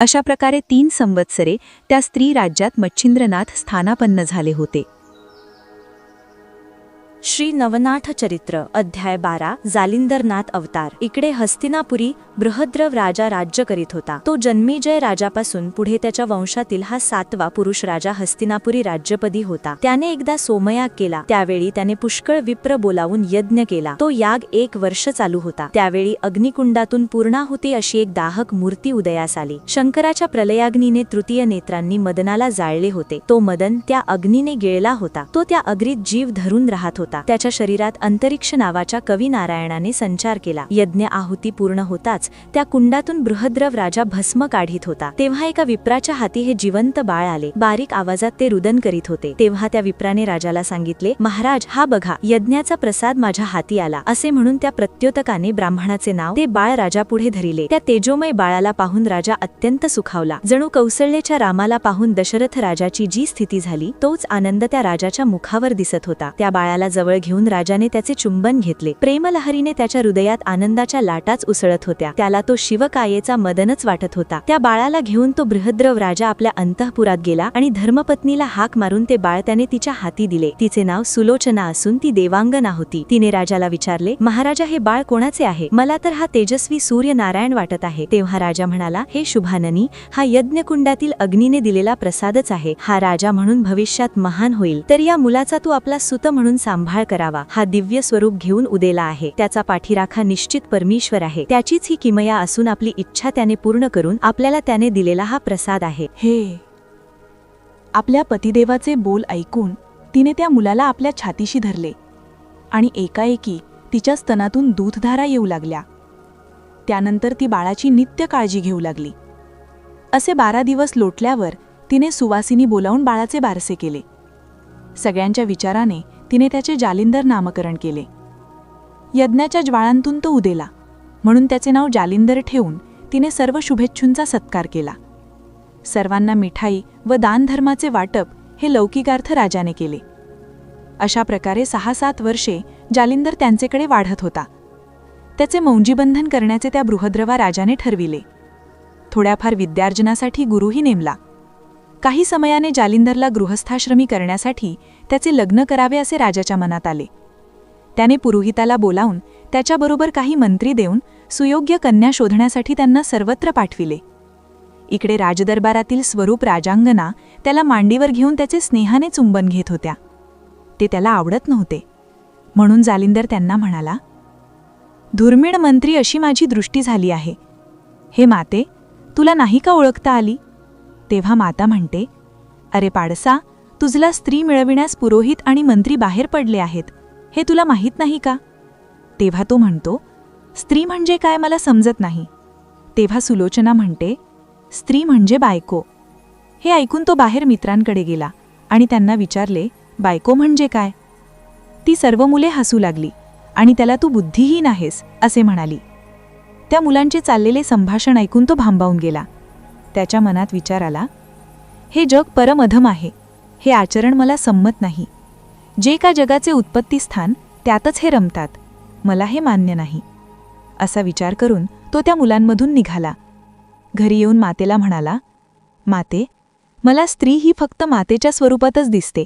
अशा प्रकारे तीन संवत्सरे त्या स्त्री राज्यात मच्छिंद्रनाथ स्थानापन्न झाले होते. श्री नवनाथ चरित्र अध्याय बारा जालिंदरनाथ अवतार. इकडे हस्तिनापुरी बृहद्रव राजा राज्य करीत होता. तो जन्मेजय राजापासून पुढे त्याच्या वंशातील हा सातवा पुरुष राजा हस्तिनापुरी राज्यपदी होता. त्याने एकदा सोमयाग केला. त्यावेळी त्याने पुष्कळ विप्र बोलावून यज्ञ केला. तो याग एक वर्ष चालू होता. त्यावेळी अग्निकुंडातून पूर्णाहुती अशी एक दाहक मूर्ती उदयास आली. शंकराच्या प्रलयाग्नीने तृतीय नेत्रांनी मदनाला जाळले होते. तो मदन त्या अग्नीने गिळला होता. तो त्या अग्रीत जीव धरून राहत होता. त्याच्या शरीरात अंतरिक्ष नावाच्या कवी नारायणाने संचार केला. यज्ञ आहुती पूर्ण होताच त्या कुंडातून बृहद्रव राजा भस्म काढीत होता. तेव्हा एका विप्राच्या हाती हे जिवंत बाळ आले. बारीक आवाजात ते रुदन करीत होते. तेव्हा त्या विप्राने राजाला सांगितले महाराज हा बघा यज्ञाचा प्रसाद माझ्या हाती आला. असे म्हणून त्या प्रत्योतकाने ब्राह्मणाचे नाव ते बाळ राजापुढे धरिले. त्या तेजोमय बाळाला पाहून राजा अत्यंत सुखावला. जणू कौसल्याच्या रामाला पाहून दशरथ राजाची जी स्थिती झाली तोच आनंद त्या राजाच्या मुखावर दिसत होता. त्या बाळाला जवळ घेऊन राजाने त्याचे चुंबन घेतले. प्रेमलहरीने त्याच्या हृदयात आनंदाच्या लाटाच उसळत होत्या. त्याला तो शिवकायेचा मदनच वाटत होता. त्या बाळाला घेऊन तो बृहद्रव राजा आपल्या अंतःपुरात गेला आणि धर्मपत्नीला हाक मारून ते बाळ त्याने तिच्या हाती दिले. तिचे नाव सुलोचना असून ती देवांगना होती. तिने राजाला विचारले महाराजा हे बाळ कोणाचे आहे? मला तर हा तेजस्वी सूर्य नारायण वाटत आहे. तेव्हा राजा म्हणाला हे शुभाननी हा यज्ञकुंडातील अग्नीने दिलेला प्रसादच आहे. हा राजा म्हणून भविष्यात महान होईल. तर या मुलाचा तू आपला सुत म्हणून सांभाळ. करावा. हा दिव्य स्वरूप घेऊन उदेला आहे. त्याचा पाठीराखा निश्चित परमेश्वर आहे. त्याचीच ही किमया असून आपली इच्छा त्याने पूर्ण करून आपल्याला त्याने दिलेला हा प्रसाद आहे. हे आपल्या पतिदेवाचे बोल ऐकून तिने त्या मुलाला आपल्या छातीशी धरले आणि एकाएकी तिच्या स्तनातून दूधधारा येऊ लागल्या. त्यानंतर ती बाळाची नित्य काळजी घेऊ लागली. असे बारा दिवस लोटल्यावर तिने सुवासिनी बोलावून बाळाचे बारसे केले. सगळ्यांच्या विचाराने तिने त्याचे जालिंदर नामकरण केले. यज्ञाच्या ज्वाळांतून तो उदेला. म्हणून त्याचे नाव जालिंदर ठेवून तिने सर्व शुभेच्छूंचा सत्कार केला. सर्वांना मिठाई व दानधर्माचे वाटप हे लौकिकार्थ राजाने केले. अशा प्रकारे सहा सात वर्षे जालिंदर त्यांचेकडे वाढत होता. त्याचे मौंजीबंधन करण्याचे त्या बृहद्रवा राजाने ठरविले. थोड्याफार विद्यार्जनासाठी गुरुही नेमला. काही समयाने जालिंदरला गृहस्थाश्रमी करण्यासाठी त्याचे लग्न करावे असे राजाच्या मनात आले. त्याने पुरोहिताला बोलावून त्याच्याबरोबर काही मंत्री देऊन सुयोग्य कन्या शोधण्यासाठी त्यांना सर्वत्र पाठविले. इकडे राजदरबारातील स्वरूप राजांगना त्याला मांडीवर घेऊन त्याचे स्नेहाने चुंबन घेत होत्या. ते त्याला आवडत नव्हते. म्हणून जालिंदर त्यांना म्हणाला धुर्मिळ मंत्री अशी माझी दृष्टी झाली आहे. हे माते तुला नाही का ओळखता आली? तेव्हा माता म्हणते अरे पाडसा तुझला स्त्री मिळविण्यास पुरोहित आणि मंत्री बाहेर पडले आहेत. हे तुला माहीत नाही का? तेव्हा तो म्हणतो स्त्री म्हणजे काय मला समजत नाही. तेव्हा सुलोचना म्हणते स्त्री म्हणजे बायको. हे ऐकून तो बाहेर मित्रांकडे गेला आणि त्यांना विचारले बायको म्हणजे काय? ती सर्व मुले हसू लागली आणि त्याला तू बुद्धीही आहेस असे म्हणाली. त्या मुलांचे चाललेले संभाषण ऐकून तो भांबावून गेला. त्याच्या मनात विचार आला हे जग परमधम आहे. हे आचरण मला संमत नाही. जे का जगाचे उत्पत्तीस्थान त्यातच हे रमतात. मला हे मान्य नाही. असा विचार करून तो त्या मुलांमधून निघाला. घरी येऊन मातेला म्हणाला माते मला स्त्री ही फक्त मातेच्या स्वरूपातच दिसते.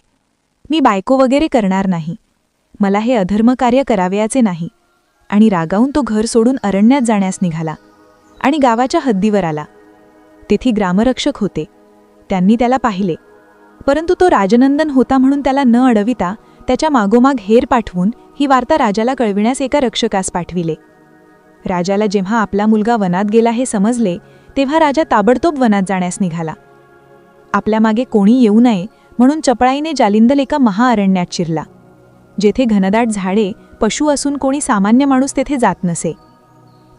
मी बायको वगैरे करणार नाही. मला हे अधर्म कार्य करावयाचे नाही. आणि रागावून तो घर सोडून अरण्यात जाण्यास निघाला आणि गावाच्या हद्दीवर आला. तेथी ग्रामरक्षक होते. त्यांनी त्याला पाहिले. परंतु तो राजनंदन होता म्हणून त्याला न अडविता त्याच्या मागोमाग हेर पाठवून ही वार्ता राजाला कळविण्यास एका रक्षकास पाठविले. राजाला जेव्हा आपला मुलगा वनात गेला हे समजले तेव्हा राजा ताबडतोब वनात जाण्यास निघाला. आपल्या मागे कोणी येऊ नये म्हणून चपळाईने जालिंदल एका महाअरण्यात शिरला. जेथे घनदाट झाडे पशु असून कोणी सामान्य माणूस तेथे जात नसे.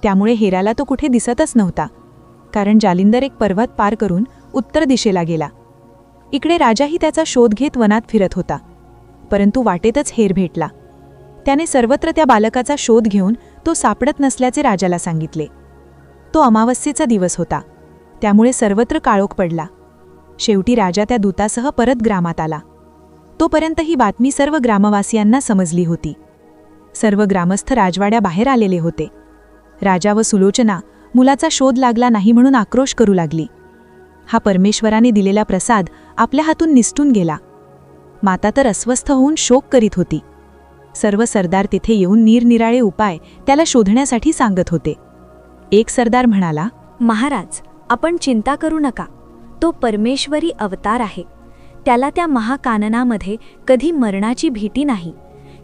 त्यामुळे हेराला तो कुठे दिसतच नव्हता. कारण जालिंदर एक पर्वत पार करून उत्तर दिशेला गेला. इकडे राजाही त्याचा शोध घेत वनात फिरत होता. परंतु वाटेतच हेर भेटला. त्याने सर्वत्र त्या बालकाचा शोध घेऊन तो सापडत नसल्याचे राजाला सांगितले. तो अमावस्येचा दिवस होता. त्यामुळे सर्वत्र काळोख पडला. शेवटी राजा त्या दूतासह परत ग्रामात आला. तोपर्यंत ही बातमी सर्व ग्रामवासियांना समजली होती. सर्व ग्रामस्थ राजवाड्याबाहेर आलेले होते. राजा व सुलोचना मुलाचा शोध लागला नाही म्हणून आक्रोश करू लागली. हा परमेश्वराने दिलेला प्रसाद आपल्या हातून निसटून गेला. माता तर अस्वस्थ होऊन शोक करीत होती. सर्व सरदार तिथे येऊन निरनिराळे उपाय त्याला शोधण्यासाठी सांगत होते. एक सरदार म्हणाला महाराज आपण चिंता करू नका. तो परमेश्वरी अवतार आहे. त्याला त्या महाकाननामध्ये कधी मरणाची भीती नाही.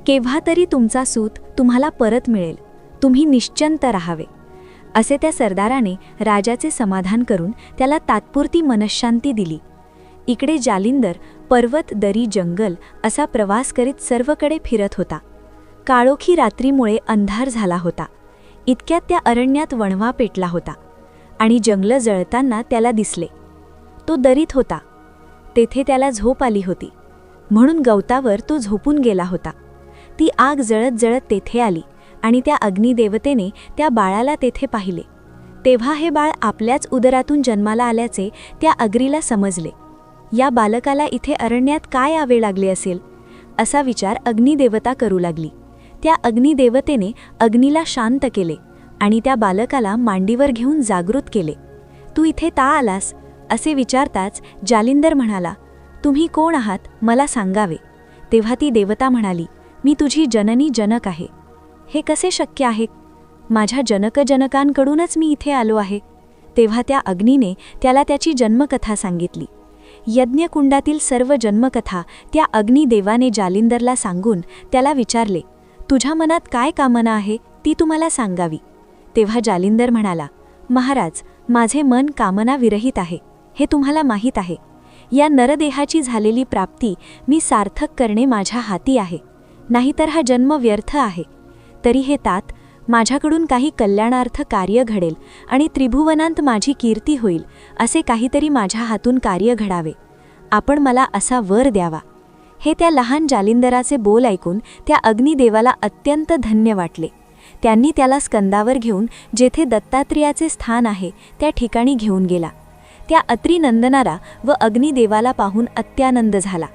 केव्हा तरी तुमचा सूत तुम्हाला परत मिळेल. तुम्ही निश्चंत राहावे. असे त्या सरदाराने राजाचे समाधान करून त्याला तात्पुरती मनशांती दिली. इकडे जालिंदर पर्वत दरी जंगल असा प्रवास करीत सर्वकडे फिरत होता. काळोखी रात्रीमुळे अंधार झाला होता. इतक्यात त्या अरण्यात वणवा पेटला होता आणि जंगलं जळताना त्याला दिसले. तो दरीत होता. तेथे त्याला झोप आली होती. म्हणून गवतावर तो झोपून गेला होता. ती आग जळत जळत तेथे आली. आणि त्या अग्निदेवतेने त्या बाळाला तेथे पाहिले. तेव्हा हे बाळ आपल्याच उदरातून जन्माला आल्याचे त्या अग्रीला समजले. या बालकाला इथे अरण्यात काय यावे लागले असेल? असा विचार अग्निदेवता करू लागली. त्या अग्निदेवतेने अग्नीला शांत केले आणि त्या बालकाला मांडीवर घेऊन जागृत केले. तू इथे ता आलास? असे विचारताच जालिंदर म्हणाला तुम्ही कोण आहात? मला सांगावे. तेव्हा ती देवता म्हणाली मी तुझी जननी जनक आहे. हे कसे शक्य आहे? माझ्या जनकजनकांकडूनच मी इथे आलो आहे. तेव्हा त्या अग्नीने त्याला त्याची जन्मकथा सांगितली. यज्ञकुंडातील सर्व जन्मकथा त्या अग्निदेवाने जालिंदरला सांगून त्याला विचारले तुझ्या मनात काय कामना आहे? ती तुम्हाला सांगावी. तेव्हा जालिंदर म्हणाला महाराज माझे मन कामना विरहित आहे. हे तुम्हाला माहीत आहे. या नरदेहाची झालेली प्राप्ती मी सार्थक करणे माझ्या हाती आहे. नाहीतर हा जन्म व्यर्थ आहे. तरी हे तात माझ्याकडून काही कल्याणार्थ कार्य घडेल आणि त्रिभुवनांत माझी कीर्ती होईल असे काहीतरी माझ्या हातून कार्य घडावे. आपण मला असा वर द्यावा. हे त्या लहान जालिंदराचे बोल ऐकून त्या अग्निदेवाला अत्यंत धन्य वाटले. त्यांनी त्याला स्कंदावर घेऊन जेथे दत्तात्रेयाचे स्थान आहे त्या ठिकाणी घेऊन गेला. त्या अत्रिनंदनाला व अग्निदेवाला पाहून अत्यानंद झाला.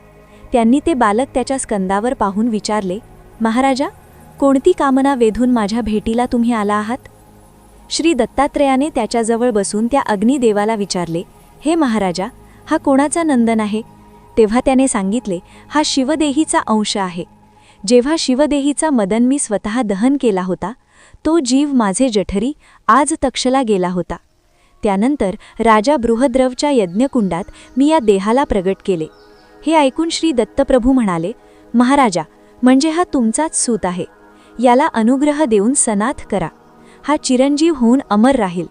त्यांनी ते बालक त्याच्या स्कंदावर पाहून विचारले महाराजा कोणती कामना वेधून माझ्या भेटीला तुम्ही आला आहात? श्री दत्तात्रेयाने त्याच्याजवळ बसून त्या अग्निदेवाला विचारले हे महाराजा हा कोणाचा नंदन आहे? तेव्हा त्याने सांगितले हा शिवदेहीचा अंश आहे. जेव्हा शिवदेहीचा मदन मी स्वतः दहन केला होता तो जीव माझे जठरी आज तक्षला गेला होता. त्यानंतर राजा बृहद्रवच्या यज्ञकुंडात मी या देहाला प्रगट केले. हे ऐकून श्री दत्तप्रभू म्हणाले महाराजा म्हणजे हा तुमचाच सूत आहे. याला अनुग्रह देऊन सनाथ करा. हा चिरंजीव होऊन अमर राहील.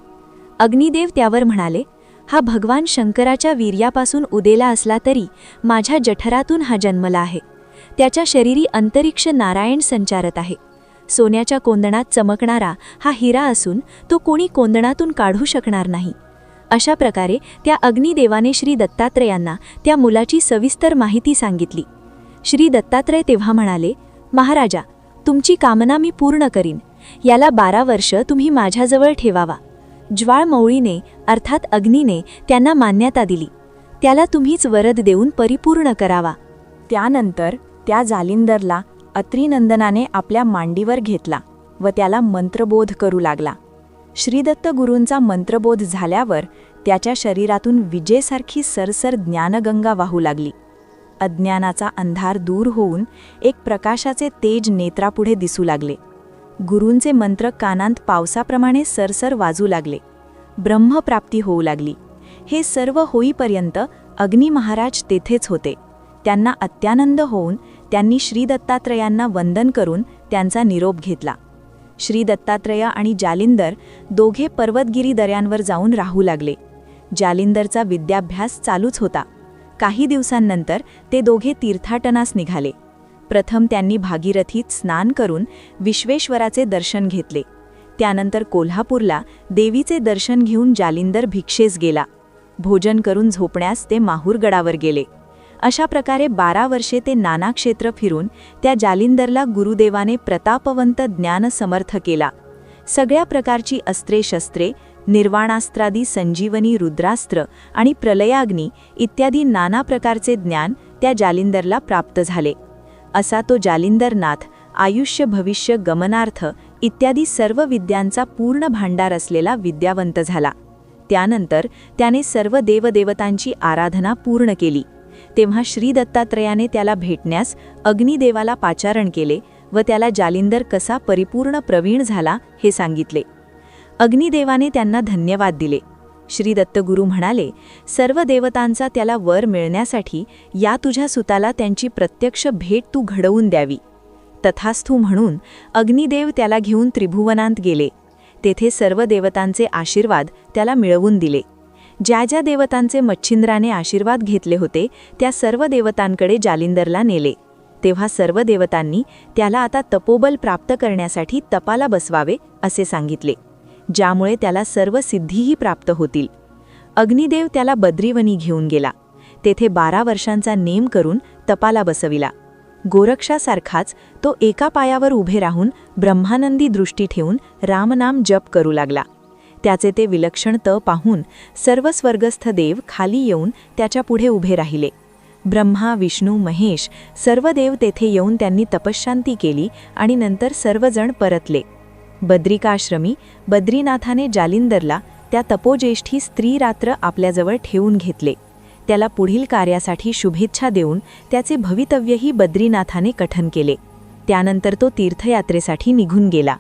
अग्निदेव त्यावर म्हणाले हा भगवान शंकराच्या वीर्यापासून उदेला असला तरी माझ्या जठरातून हा जन्मला आहे. त्याच्या शरीरी अंतरिक्ष नारायण संचारत आहे. सोन्याच्या कोंदणात चमकणारा हा हिरा असून तो कोणी कोंदणातून काढू शकणार नाही. अशा प्रकारे त्या अग्निदेवाने श्री दत्तात्रयांना त्या मुलाची सविस्तर माहिती सांगितली. श्री दत्तात्रय तेव्हा म्हणाले महाराजा तुमची कामना मी पूर्ण करीन. याला बारा वर्ष तुम्ही माझ्याजवळ ठेवावा. ज्वाळमौळीने अर्थात अग्नीने त्यांना मान्यता दिली. त्याला तुम्हीच वरद देऊन परिपूर्ण करावा. त्यानंतर त्या जालिंदरला अत्रिनंदनाने आपल्या मांडीवर घेतला व त्याला मंत्रबोध करू लागला. श्रीदत्त गुरूंचा मंत्रबोध झाल्यावर त्याच्या शरीरातून विजेसारखी सरसर ज्ञानगंगा वाहू लागली. अज्ञानाचा अंधार दूर होऊन एक प्रकाशाचे तेज नेत्रापुढे दिसू लागले. गुरूंचे मंत्र कानांत पावसाप्रमाणे सरसर वाजू लागले. ब्रह्मप्राप्ती होऊ लागली. हे सर्व होईपर्यंत अग्निमहाराज तेथेच होते. त्यांना अत्यानंद होऊन त्यांनी श्री दत्तात्रयांना वंदन करून त्यांचा निरोप घेतला. श्री दत्तात्रय आणि जालिंदर दोघे पर्वतगिरी दऱ्यांवर जाऊन राहू लागले. जालिंदरचा विद्याभ्यास चालूच होता. काही दिवसांनंतर ते दोघे तीर्थाटनास निघाले. प्रथम त्यांनी भागीरथीत स्नान करून विश्वेश्वराचे दर्शन घेतले. त्यानंतर कोल्हापूरला देवीचे दर्शन घेऊन जालिंदर भिक्षेस गेला. भोजन करून झोपण्यास ते माहूरगडावर गेले. अशा प्रकारे बारा वर्षे ते नाना क्षेत्र फिरून त्या जालिंदरला गुरुदेवाने प्रतापवंत ज्ञान समर्थ केला. सगळ्या प्रकारची अस्त्रे शस्त्रे निर्वाणास्त्रादी संजीवनी रुद्रास्त्र आणि प्रलयाग्नी इत्यादी नाना प्रकारचे ज्ञान त्या जालिंदरला प्राप्त झाले. असा तो जालिंदरनाथ आयुष्य भविष्य गमनार्थ इत्यादी सर्व विद्यांचा पूर्ण भांडार असलेला विद्यावंत झाला. त्यानंतर त्याने सर्व देवदेवतांची आराधना पूर्ण केली. तेव्हा श्री दत्तात्रयाने त्याला भेटण्यास अग्निदेवाला पाचारण केले व त्याला जालिंदर कसा परिपूर्ण प्रवीण झाला हे सांगितले. अग्निदेवाने त्यांना धन्यवाद दिले. श्री दत्तगुरू म्हणाले सर्व देवतांचा त्याला वर मिळण्यासाठी या तुझ्या सुताला त्यांची प्रत्यक्ष भेट तू घडवून द्यावी तथास्थू म्हणून अग्निदेव त्याला घेऊन त्रिभुवनांत गेले. तेथे सर्व देवतांचे आशीर्वाद त्याला मिळवून दिले. ज्या ज्या देवतांचे मच्छिंद्राने आशीर्वाद घेतले होते त्या सर्व देवतांकडे जालिंदरला नेले. तेव्हा सर्व देवतांनी त्याला आता तपोबल प्राप्त करण्यासाठी तपाला बसवावे असे सांगितले. ज्यामुळे त्याला सर्व सिद्धीही प्राप्त होतील. अग्निदेव त्याला बद्रीवनी घेऊन गेला. तेथे बारा वर्षांचा नेम करून तपाला बसविला. गोरक्षासारखाच तो एका पायावर उभे राहून ब्रह्मानंदी दृष्टी ठेवून रामनाम जप करू लागला. त्याचे ते विलक्षण त पाहून सर्व स्वर्गस्थ देव खाली येऊन त्याच्या पुढे उभे राहिले. ब्रह्मा विष्णू महेश सर्व देव तेथे येऊन त्यांनी तपशांती केली आणि नंतर सर्वजण परतले. बद्रिकाश्रमी बद्रीनाथाने जालिंदरला त्या तपोज्येष्ठी स्त्री रात्र आपल्याजवळ ठेवून घेतले. त्याला पुढील कार्यासाठी शुभेच्छा देऊन त्याचे भवितव्यही बद्रीनाथाने कठन केले. त्यानंतर तो तीर्थयात्रेसाठी निघून गेला.